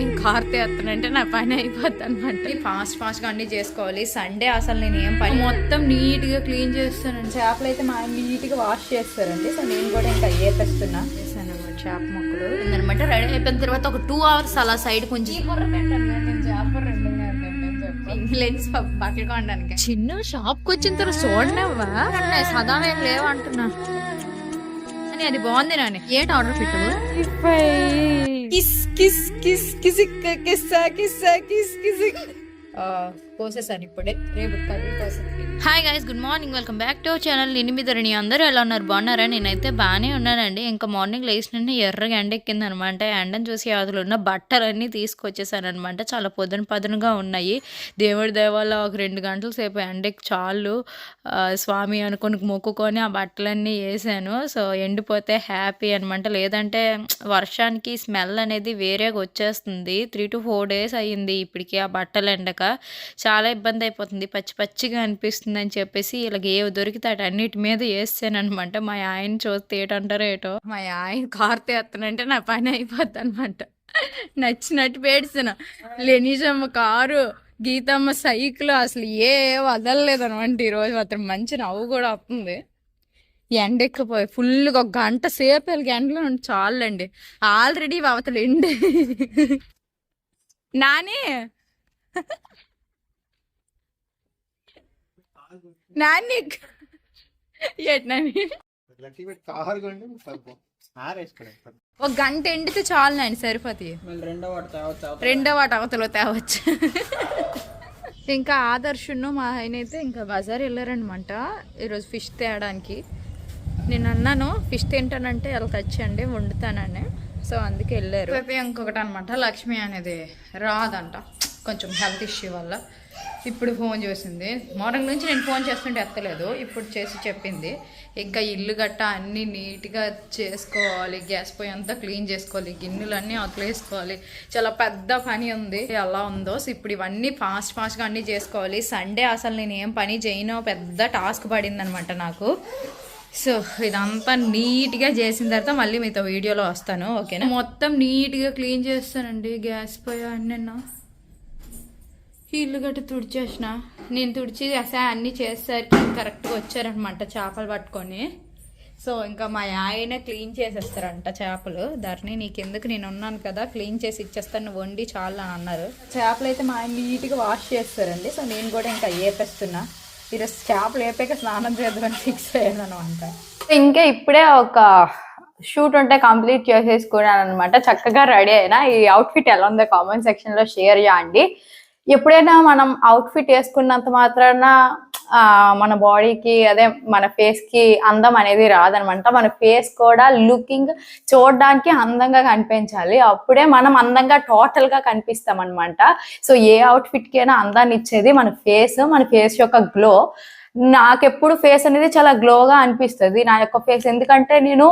ఆయన కార్ తీస్తానంటే నా పని అయిపోద్ది అనమాట ఫాస్ట్ ఫాస్ట్గా అన్ని చేసుకోవాలి. సండే అసలు నేను ఏం పని మొత్తం నీట్గా క్లీన్ చేస్తానండి. చేపలు అయితే మా నీట్గా వాష్ చేస్తారండి. సో నేను కూడా ఇంకా ఏపేస్తున్నా చేశాను అన్నమాట చేప మొక్కలు. అనమాట రెడీ అయిపోయిన తర్వాత ఒక టూ అవర్స్ అలా సైడ్ కొంచెం ఇంగ్లెన్స్ బట్టలు కొనడానికి. చిన్న షాప్కి వచ్చిన తర్వాత చూడనవ్వా? సదా ఏం అని అది బాగుంది నాని ఏంటి ఆర్డర్ పెట్టు. కిస్ కిస్ కిస్ కిసిక్ కిస్సా కిస్సా కిస్ కిసిక్. కోసేసాను ఇప్పుడే. రేపు కర్రీ కోసం. Hi guys good morning welcome back to channel నినిమిదరణి అందరూ ఎలా ఉన్నారు? బాగున్నారా? నేనైతే బాగానే ఉన్నానండి. ఇంకా మార్నింగ్ లేచిన ఎర్రగా ఎండ ఎక్కింది అనమాట ఎండను చూసి అందులో ఉన్న బట్టలన్నీ తీసుకొచ్చేసాను అనమాట చాలా పొద్దున పదునుగా ఉన్నాయి. దేవుడి దేవాల ఒక రెండు గంటల సేపు ఎండకి చాలు. స్వామి అనుకుని మొక్కుకొని ఆ బట్టలన్నీ వేసాను. సో ఎండిపోతే హ్యాపీ అనమాట. లేదంటే వర్షానికి స్మెల్ అనేది వేరేగా వచ్చేస్తుంది. త్రీ టు ఫోర్ డేస్ అయ్యింది ఇప్పటికి ఆ బట్టలు ఎండక. చాలా ఇబ్బంది అయిపోతుంది. పచ్చి పచ్చిగా అనిపిస్తుంది అని చెప్పేసి ఇలాగ ఏ దొరికితే అటు అన్నిటి మీద వేస్తానమాట అనమాట మా ఆయన చూస్తే ఏటంటారో ఏటో. మా ఆయన కార్ తీస్తానంటే నా పని అయిపోద్ది అనమాట నచ్చినట్టు పేడుస్తున్నా. లెనిజమ్మ కారు గీతమ్మ సైకిల్ అసలు ఏ వదలలేదు అనమాట ఈరోజు అతను మంచి నవ్వు కూడా వస్తుంది. ఎండెక్కిపోయి ఫుల్గా ఒక గంట సేపు వెళ్ళి ఎండలో ఉండి చాలండి. ఆల్రెడీ అవతలు ఎండి. నాని! నాని ఏంటి నాని? గట్టి పెట్టి కారు కొండి సరిపో ఆరేసుకోండి ఒక గంట ఎండితే చాలు నాని సరిపోతాయి మళ్ళీ రెండో వాటి అవతల తేవచ్చు. ఇంకా ఆదర్శును మా ఆయన అయితే ఇంకా బజార్ వెళ్ళారనమాట ఈరోజు ఫిష్ తేయడానికి నేను అన్నాను ఫిష్ తింటానంటే వాళ్ళకి వచ్చండి వండుతానని. సో అందుకే వెళ్ళారు. ఇంకొకటి అనమాట లక్ష్మి అనేది రాదంట. కొంచెం హెల్త్ ఇష్యూ వల్ల. ఇప్పుడు ఫోన్ చేసింది. మార్నింగ్ నుంచి నేను ఫోన్ చేస్తుంటే ఎత్తలేదు. ఇప్పుడు చేసి చెప్పింది. ఇంకా ఇల్లు గట్ట అన్నీ నీట్గా చేసుకోవాలి. గ్యాస్ పొయ్యి అంతా క్లీన్ చేసుకోవాలి. గిన్నెలన్నీ అట్లేసుకోవాలి చాలా పెద్ద పని ఉంది. ఎలా ఉందో సో ఇప్పుడు ఇవన్నీ ఫాస్ట్ ఫాస్ట్గా అన్నీ చేసుకోవాలి. సండే అసలు నేను ఏం పని చేయను పెద్ద టాస్క్ పడింది అనమాట నాకు. సో ఇదంతా నీట్గా చేసిన తర్వాత మళ్ళీ మీతో వీడియోలో వస్తాను. ఓకేనా? మొత్తం నీట్గా క్లీన్ చేస్తానండి. గ్యాస్ పొయ్యి అన్నీ. ఇల్లు గట్ట తుడిచేసిన. నేను తుడిచి అసలు అన్నీ చేసేసరికి కరెక్ట్గా వచ్చారనమాట చేపలు పట్టుకొని. సో ఇంకా మా ఆయన క్లీన్ చేసేస్తారంట చేపలు. ధరణి నీకెందుకు? నేను ఉన్నాను కదా క్లీన్ చేసి ఇచ్చేస్తాను నువ్వు వండి చాలా అని అన్నారు. చేపలు అయితే మా ఆయన నీట్గా వాష్ చేస్తారండి. సో నేను కూడా ఇంకా ఏపేస్తున్నా. ఈరోజు చేపలు ఏపాక స్నానం చేద్దామని ఫిక్స్ అయ్యాను అనమాట ఇంకా ఇప్పుడే ఒక షూట్ ఉంటే కంప్లీట్ చేసేసుకున్నాను అనమాట చక్కగా రెడీ అయినా. ఈ అవుట్ఫిట్ ఎలా ఉందో కామెంట్ సెక్షన్లో షేర్ చేయండి. ఎప్పుడైనా మనం అవుట్ఫిట్ వేసుకున్నంత మాత్రాన ఆ, మన బాడీకి అదే మన ఫేస్కి అందం అనేది రాదనమాట. మన ఫేస్ కూడా లుకింగ్ చూడడానికి అందంగా కనిపించాలి. అప్పుడే మనం అందంగా టోటల్గా కనిపిస్తాం అనమాట సో ఏ అవుట్ఫిట్కి అయినా అందాన్ని ఇచ్చేది మన ఫేస్ మన ఫేస్ యొక్క గ్లో నాకెప్పుడు ఫేస్ అనేది చాలా గ్లోగా అనిపిస్తుంది. నా యొక్క ఫేస్ ఎందుకంటే నేను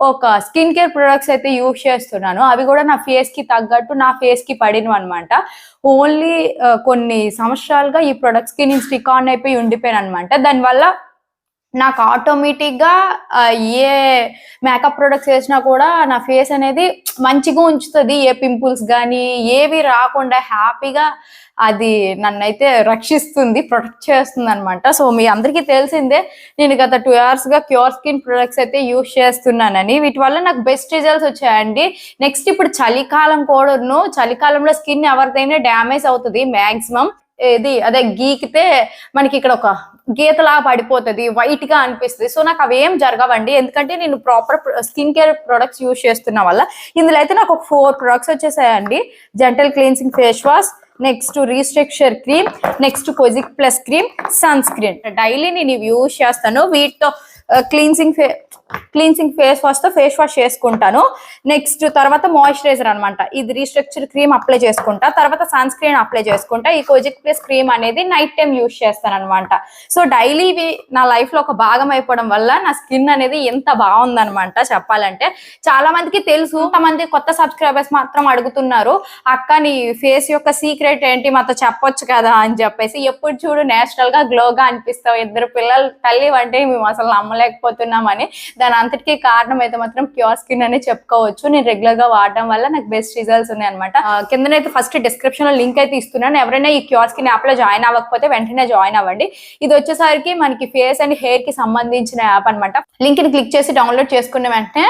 ఒక స్కిన్ కేర్ ప్రొడక్ట్స్ అయితే యూజ్ చేస్తున్నాను. అవి కూడా నా ఫేస్కి తగ్గట్టు నా ఫేస్కి పడినవి అనమాట ఓన్లీ కొన్ని సంవత్సరాలుగా ఈ ప్రొడక్ట్స్కి నేను స్టిక్ ఆన్ అయిపోయి ఉండిపోయాను అనమాట దానివల్ల నాకు ఆటోమేటిక్గా ఏ మేకప్ ప్రొడక్ట్స్ వేసినా కూడా నా ఫేస్ అనేది మంచిగా ఉంచుతుంది. ఏ పింపుల్స్ కానీ ఏవి రాకుండా హ్యాపీగా అది నన్నైతే రక్షిస్తుంది ప్రొటెక్ట్ చేస్తుంది అనమాట సో మీ అందరికీ తెలిసిందే నేను గత టూ అవర్స్గా క్యూర్ స్కిన్ ప్రొడక్ట్స్ అయితే యూజ్ చేస్తున్నానని. వీటి వల్ల నాకు బెస్ట్ రిజల్ట్స్ వచ్చాయండి. నెక్స్ట్ ఇప్పుడు చలికాలం కూడాను చలికాలంలో స్కిన్ ఎవరిదైనా డ్యామేజ్ అవుతుంది మ్యాక్సిమం ఏది? అదే గీకితే మనకి ఇక్కడ ఒక గీతలా పడిపోతుంది వైట్గా అనిపిస్తుంది. సో నాకు అవి ఏం జరగవండి. ఎందుకంటే నేను proper skin care products use చేస్తున్న వల్ల ఇందులో అయితే నాకు ఒక four products వచ్చేసాయండి. Gentle cleansing face wash next restructure cream next kojic plus cream sunscreen daily నేను ఇవి యూజ్ చేస్తాను. వీటితో uh, క్లీన్సింగ్ ఫే క్లీన్సింగ్ ఫేస్ వాష్తో ఫేస్ వాష్ చేసుకుంటాను. నెక్స్ట్ తర్వాత మాయిశ్చరైజర్ అన్నమాట. ఇది రీస్ట్రక్చర్ క్రీమ్ అప్లై చేసుకుంటా. తర్వాత సన్ స్క్రీన్ అప్లై చేసుకుంటా. ఈ కోజిక్ ప్లస్ క్రీమ్ అనేది నైట్ టైం యూస్ చేస్తాను అనమాట సో డైలీ ఇవి నా లైఫ్లో ఒక భాగం అయిపోవడం వల్ల నా స్కిన్ అనేది ఎంత బాగుందనమాట చెప్పాలంటే. చాలా మందికి తెలుసు కొంతమంది కొత్త సబ్స్క్రైబర్స్ మాత్రం అడుగుతున్నారు అక్క నీ ఫేస్ యొక్క సీక్రెట్ ఏంటి? మాతో చెప్పొచ్చు కదా? అని చెప్పేసి. ఎప్పుడు చూడు నేచురల్గా గ్లోగా అనిపిస్తావు. ఇద్దరు పిల్లలు తల్లి అంటే మేము అసలు నమ్మలేకపోతున్నామని. దాని అంతటికి కారణం అయితే మాత్రం క్యూర్ స్కిన్ అనే చెప్పుకోవచ్చు. నేను రెగ్యులర్గా వాడడం వల్ల నాకు బెస్ట్ రిజల్ట్స్ ఉన్నాయి అనమాట కిందనైతే ఫస్ట్ డిస్క్రిప్షన్లో లింక్ అయితే ఇస్తున్నాను. ఎవరైనా ఈ క్యూర్ స్కిన్ యాప్లో జాయిన్ అవ్వకపోతే వెంటనే జాయిన్ అవ్వండి. ఇది వచ్చేసరికి మనకి ఫేస్ అండ్ హెయిర్కి సంబంధించిన యాప్ అనమాట లింక్ని క్లిక్ చేసి డౌన్లోడ్ చేసుకున్న వెంటనే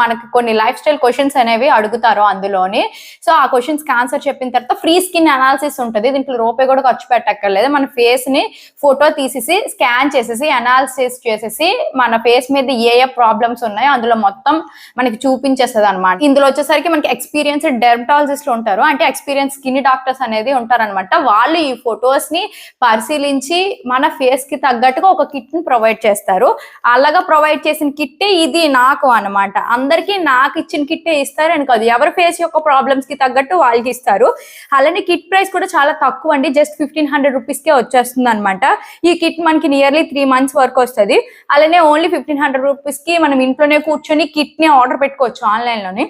మనకి కొన్ని లైఫ్ స్టైల్ క్వశ్చన్స్ అనేవి అడుగుతారు అందులోని. సో ఆ క్వశ్చన్స్కి ఆన్సర్ చెప్పిన తర్వాత ఫ్రీ స్కిన్ అనాలిసిస్ ఉంటుంది. దీంట్లో రూపాయి కూడా ఖర్చు పెట్టక్కర్లేదు. మన ఫేస్ని ఫోటో తీసేసి స్కాన్ చేసేసి అనాలిసిస్ చేసేసి మన ఫేస్ మీద ఏ ఏ ప్రాబ్లమ్స్ ఉన్నాయో. అందులో మొత్తం మనకి చూపించేస్తుంది అనమాట ఇందులో వచ్చేసరికి మనకి ఎక్స్పీరియన్స్ డెర్మటాలజిస్ట్లు ఉంటారు. అంటే ఎక్స్పీరియన్స్ స్కిన్ డాక్టర్స్ అనేది ఉంటారన్నమాట. వాళ్ళు ఈ ఫొటోస్ని పరిశీలించి మన ఫేస్కి తగ్గట్టుగా ఒక కిట్ని ప్రొవైడ్ చేస్తారు. అలాగా ప్రొవైడ్ చేసిన కిట్టే ఇది నాకు అన్నమాట. అందరికీ నాకు ఇచ్చిన కిట్టే ఇస్తారు అని కాదు ఎవరి ఫేస్ యొక్క ప్రాబ్లమ్స్కి తగ్గట్టు వాళ్ళకి ఇస్తారు. అలానే కిట్ ప్రైస్ కూడా చాలా తక్కువ అండి. జస్ట్ ఫిఫ్టీన్ హండ్రెడ్ రూపీస్ కే వచ్చేస్తుంది అనమాట ఈ కిట్ మనకి నియర్లీ త్రీ మంత్స్ వరకు వస్తుంది. అలానే ఓన్లీ ఫిఫ్టీన్ హండ్రెడ్ రూపీస్ కి మనం ఇంట్లోనే కూర్చొని కిట్ని ఆర్డర్ పెట్టుకోవచ్చు ఆన్లైన్లోనే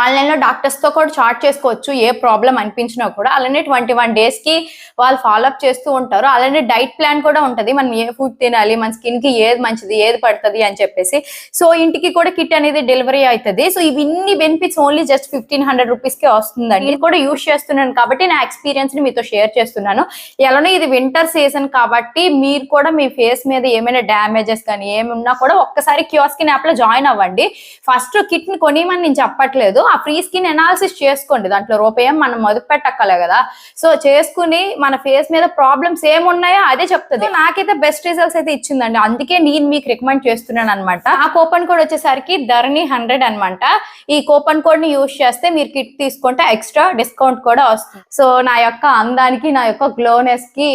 ఆన్లైన్లో డాక్టర్స్తో కూడా చాట్ చేసుకోవచ్చు ఏ ప్రాబ్లం అనిపించినా కూడా. అలానే ట్వంటీ వన్ డేస్కి వాళ్ళు ఫాలో అప్ చేస్తూ ఉంటారు. అలానే డైట్ ప్లాన్ కూడా ఉంటది. మనం ఏ ఫుడ్ తినాలి మన స్కిన్కి ఏది మంచిది ఏది పడుతుంది అని చెప్పేసి. సో ఇంటికి కూడా కిట్ అనేది డెలివరీ అవుతుంది. సో ఇవన్నీ benefits only just fifteen hundred రూపీస్కి వస్తుందండి. నేను కూడా యూస్ చేస్తున్నాను కాబట్టి నా ఎక్స్పీరియన్స్ని మీతో షేర్ చేస్తున్నాను. ఎలానో ఇది వింటర్ సీజన్ కాబట్టి మీరు కూడా మీ ఫేస్ మీద ఏమైనా డ్యామేజెస్ కానీ ఏమి ఉన్నా కూడా ఒక్కసారి క్యూస్కిన్ యాప్లో జాయిన్ అవ్వండి. ఫస్ట్ కిట్ని కొనిమని నేను చెప్పట్లేదు. ఆ ఫ్రీ స్కిన్ ఎనాలిసిస్ చేసుకోండి. దాంట్లో రూపాయం మనం మొదలు పెట్టక్కలే కదా. సో చేసుకుని మన ఫేస్ మీద ప్రాబ్లమ్స్ ఏమున్నాయో అదే చెప్తుంది. నాకైతే బెస్ట్ రిజల్ట్స్ అయితే ఇచ్చిందండి. అందుకే నేను మీకు రికమెండ్ చేస్తున్నాను అనమాట ఆ కూపన్ కోడ్ వచ్చేసరికి ధరణి హండ్రెడ్ అనమాట ఈ కూపన్ కోడ్ని యూస్ చేస్తే మీరు కిట్ తీసుకుంటే ఎక్స్ట్రా డిస్కౌంట్ కూడా వస్తుంది. సో నా యొక్క అందానికి నా యొక్క గ్లోనెస్కి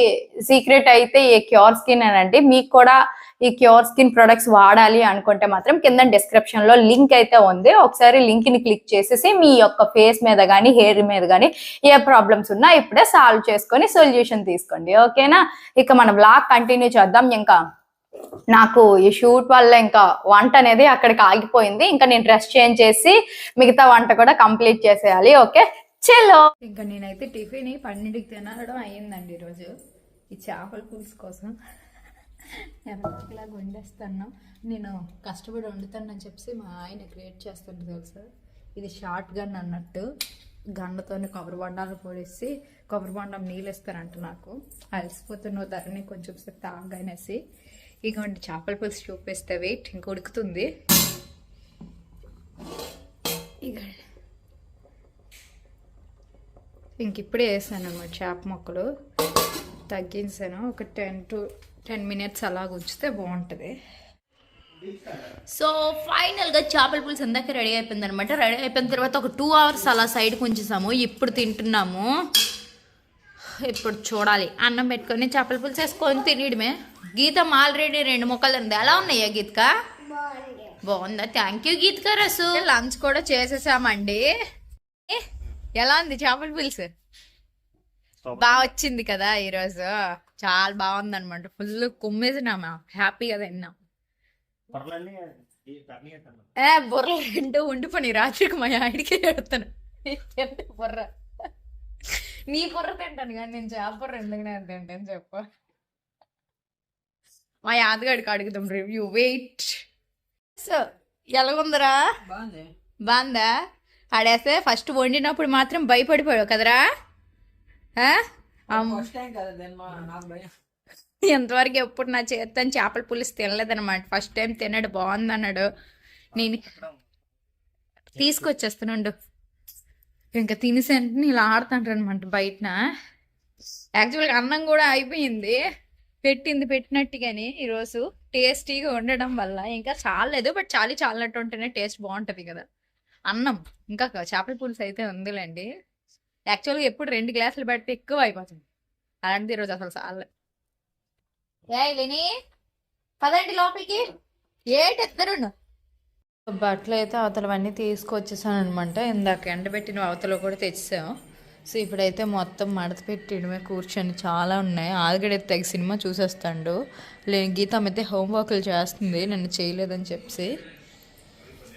సీక్రెట్ అయితే ఈ క్యూర్ స్కిన్ అనండి. మీకు కూడా ఈ క్యూర్ స్కిన్ ప్రొడక్ట్స్ వాడాలి అనుకుంటే మాత్రం కింద డిస్క్రిప్షన్లో లింక్ అయితే ఉంది. ఒకసారి లింక్ని క్లిక్ చేసేసి మీ యొక్క ఫేస్ మీద కానీ హెయిర్ మీద కానీ ఏ ప్రాబ్లమ్స్ ఉన్నా ఇప్పుడే సాల్వ్ చేసుకొని సొల్యూషన్ తీసుకోండి. ఓకేనా? ఇక మన బ్లాగ్ కంటిన్యూ చేద్దాం. ఇంకా నాకు ఈ షూట్ వల్ల ఇంకా వంట అనేది అక్కడికి ఆగిపోయింది. ఇంకా నేను డ్రెస్ చేంజ్ చేసి మిగతా వంట కూడా కంప్లీట్ చేసేయాలి. ఓకే? చెలో! ఇంకా నేనైతే టిఫిన్ పన్నెండుకి తినడం అయ్యిందండి ఈరోజు. ఈ చేపల పులుసు కోసం. ఎలాగ వండేస్తాను నేను కష్టపడి వండుతానని చెప్పి మా ఆయన క్రియేట్ చేస్తుంటుంది తెలుసా? ఇది షార్ట్ గన్ అన్నట్టు. గండతోని కొబ్బరి బొండాలు పొడిసి కొబ్బరి బొండం నీళ్ళు ఇస్తారంట నాకు. అలసిపోతున్న ధరని కొంచెం సేపు తాగనేసి. ఇటువంటి చేపల పులుసు చూపిస్తే వెయిట్ ఇంక ఉడుకుతుంది. ఇక ఇంక ఇప్పుడే వేసాను అన్నమాట చేప మొక్కలు. తగ్గించాను. ఒక టెన్ టు టెన్ మినిట్స్ అలా ఉంచితే బాగుంటుంది. సో ఫైనల్గా చేపల పులుసు ఇందాక రెడీ అయిపోయింది అనమాట రెడీ అయిపోయిన తర్వాత ఒక టూ అవర్స్ అలా సైడ్కి ఉంచేసాము. ఇప్పుడు తింటున్నాము. ఇప్పుడు చూడాలి. అన్నం పెట్టుకొని చేపల పులుసు వేసుకొని తినడమే గీతం ఆల్రెడీ రెండు ముక్కలు తింది ఎలా ఉన్నాయా గీతక? బాగుందా? థ్యాంక్ యూ గీతక రసు. లంచ్ కూడా చేసేసామండి. ఏ, ఎలా ఉంది చేపల పులుసు? బాగా వచ్చింది కదా ఈరోజు. చాలా బాగుంది అనమాట ఫుల్ కుమ్మేసినామా హ్యాపీగా తిన్నాం. ఏ బుర్ర రెండు ఉండిపోయి రాత్రికి మా ఆడికి పెడతాను. బుర్ర? నీ బుర్ర తింటాను కానీ నేను చేప బుర్ర ఎందుకు నేను తింటాను చెప్పు. మా యాదగాడికి అడుగుతాం రివ్యూ వెయిట్ సో ఎలాగుందరా? బాగుందా. ఆడేస్తే ఫస్ట్ వండినప్పుడు మాత్రం భయపడిపోయావు కదరా. ఎంతవరకు ఎప్పుడు నా చేస్తాను చేపల పులుసు తినలేదన్నమాట. ఫస్ట్ టైం తిన్నాడు బాగుంది అన్నాడు నేను తీసుకొచ్చేస్తున్నాడు. ఇంకా తినేసి వెంటనే ఇలా ఆడుతుంటారు అనమాట బయటన యాక్చువల్గా అన్నం కూడా అయిపోయింది. పెట్టింది పెట్టినట్టుగానే ఈరోజు. టేస్టీగా ఉండడం వల్ల ఇంకా చాలేదు బట్ చాలి చాలినట్టు ఉంటేనే టేస్ట్ బాగుంటుంది కదా. అన్నం ఇంకా చేపల పులుసు అయితే ఉందిలేండి. యాక్చువల్గా ఎప్పుడు రెండు గ్లాసులు పెడితే ఎక్కువ అయిపోతుంది. అలాంటిది ఈరోజు అసలు చాలే ఏ లేని పదండి లోపలికి. ఏటి ఎత్తరుండు బట్టలు అయితే అవతలవన్నీ తీసుకొచ్చేసాను అనమాట ఇందాక ఎండబెట్టిన అవతల కూడా తెచ్చాం సో ఇప్పుడైతే మొత్తం మడత పెట్టడమే కూర్చొని చాలా ఉన్నాయి. ఆల్రెడీ తెగ సినిమా చూసేస్తాడు. లేని గీతం అయితే హోంవర్క్లు చేస్తుంది. నన్ను చేయలేదని చెప్పి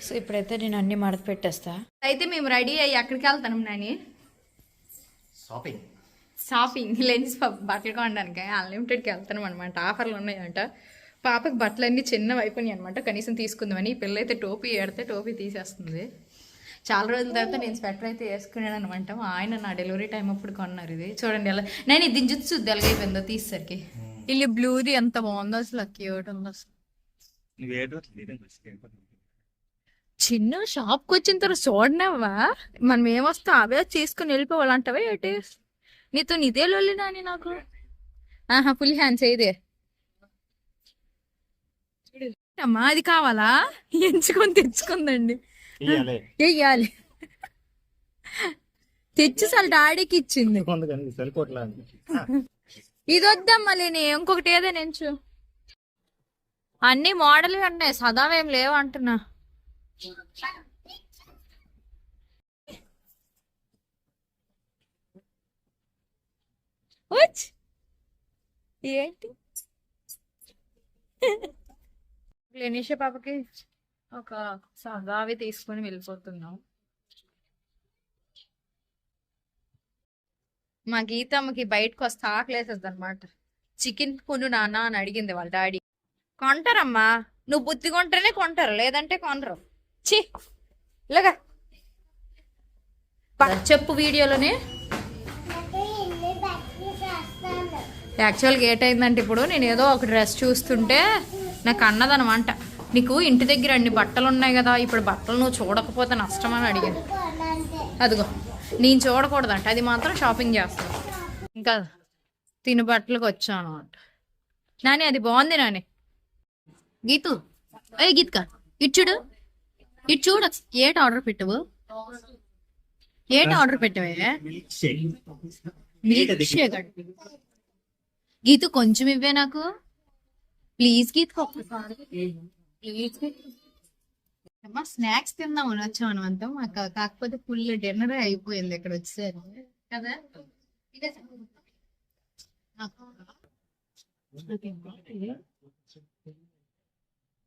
సో ఇప్పుడైతే నేను అన్ని మడత పెట్టేస్తా. అయితే మేము రెడీ అయ్యి ఎక్కడికి వెళ్తాం నాని? షాపింగ్ షాపింగ్ లెన్స్ బట్టలు కొనడానికి. అన్లిమిటెడ్కి వెళ్తున్నాం అనమాట ఆఫర్లు ఉన్నాయంట. పాపకి బట్టలన్నీ చిన్నవి అయిపోయినాయి అనమాట కనీసం తీసుకుందామని. ఈ పిల్ల అయితే టోపీ ఏడితే టోపీ తీసేస్తుంది. చాలా రోజుల తర్వాత నేను స్వెటర్ అయితే వేసుకున్నాను అనమాట ఆయన నా డెలివరీ టైం అప్పుడు కొన్నారు ఇది. చూడండి ఎలా నేను ఇది దించు తెలగైపోయిందో తీసేసరికి. ఇల్లు బ్లూది ఎంత బాగుందో అసలు క్యూట్ ఉందో అసలు. చిన్న షాప్కి వచ్చిన తర్వాత చూడనవ్వా? మనం ఏమొస్తా అవే తీసుకుని వెళ్ళిపోవాలంటావా ఏంటి? నీతో నిదే లొల్లి నాని నాకు. ఆహా ఫుల్ హ్యాండ్స్ ఇదే. అమ్మా అది కావాలా? ఎంచుకొని తెచ్చుకుందండి. వెయ్యాలి తెచ్చి అసలు డాడీకి ఇచ్చింది. ఇది వద్దమ్మా లేని ఇంకొకటి ఏదైనా ఎంచు. అన్ని మోడల్ ఉన్నాయి సదావేం లేవు అంటున్నా. ఏంటి? పాపకి ఒక సగావి తీసుకొని వెళ్ళిపోతున్నాం. మా గీతమ్మకి బయటకు వస్తే ఆకలేసేది అనమాట చికెన్ కొను నాన్న అని అడిగింది వాళ్ళ డాడీ. కొంటారమ్మా. నువ్వు బుద్ధి కొంటేనే కొంటారు లేదంటే కొనరు. చి ఇలాగా. చెప్పు వీడియోలోనే. యాక్చువల్గా ఏటైందంటే ఇప్పుడు నేను ఏదో ఒక డ్రెస్ చూస్తుంటే నాకు అన్నదనమాట. నీకు ఇంటి దగ్గర అన్ని బట్టలు ఉన్నాయి కదా ఇప్పుడు బట్టలు నువ్వు చూడకపోతే నష్టం అని అడిగాను. అదిగో నేను చూడకూడదంట అది మాత్రం షాపింగ్ చేస్తాను ఇంకా తిని బట్టలకు వచ్చాను అనమాట నాని అది బాగుంది నాని. గీతు ఏ గీత్క ఇటు చూడు. ఇటు చూడు ఏట ఆర్డర్ పెట్టవు? ఏట ఆర్డర్ పెట్టవే? మిల్క్ షేక్ గీతు కొంచెం ఇవ్వే నాకు. ప్లీజ్ గీత్. ప్లీజ్ అమ్మా స్నాక్స్ తిందామని వచ్చాం మనం అంతా మాకు కాకపోతే ఫుల్ డిన్నర్ అయిపోయింది ఇక్కడ వచ్చేసరి కదా? ఇదే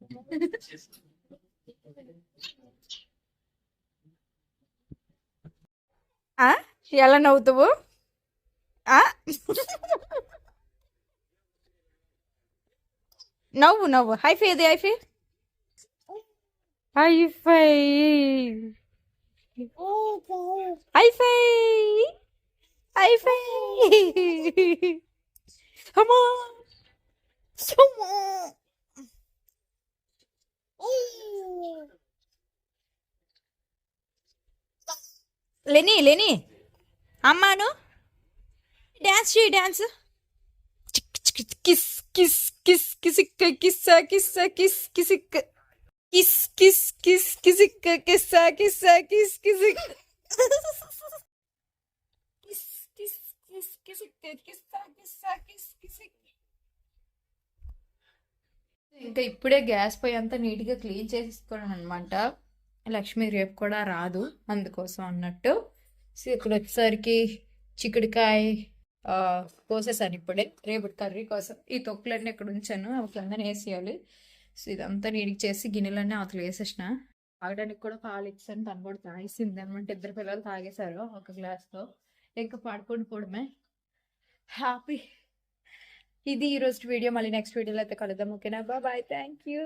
ఎలా నవ్వుతావు నవ్వు నవ్వు హైఫై ఇది హైఫై హైఫై హైఫై హైఫై అమ్మా అమ్మా లేని లేని అమ్మాను డాన్స్ చేయి డాన్స్ కిస్ కిస్ కిస్ కిసిక్క కిస్స కిస్స కిస్ కిసిక్క కిస్ కిస్ కిస్ కిసిక్క కిస్స కిస్స కిస్ కిసిక్ కిస్ కిస్ కిస్ కిసిక్క కిస్స కిస్స కిస్ కిసిక్ ఇంకా ఇప్పుడే గ్యాస్ పొయ్యి అంతా నీట్గా క్లీన్ చేసేసుకోవడం అనమాట లక్ష్మి రేపు కూడా రాదు అందుకోసం అన్నట్టు. సో ఇక్కడ వచ్చేసరికి చిక్కుడుకాయ కోసేసాను ఇప్పుడే. రేపటి కర్రీ కోసం ఈ తొక్కులన్నీ ఇక్కడ ఉంచాను. అవి కింద వేసేయాలి. సో ఇదంతా నీటికి చేసి గిన్నెలన్నీ అవతలు వేసేసిన. తాగడానికి కూడా పాలు ఇచ్చాను. తను కూడా తాగేసింది అనమాట. ఇద్దరు పిల్లలు తాగేశారు ఒక గ్లాస్తో. ఇంకా పడుకొని పోవడమే. హ్యాపీ. ఇది ఈరోజు వీడియో. మళ్ళీ నెక్స్ట్ వీడియోలో అయితే కలుద్దాం. ఓకేనా? Bye thank you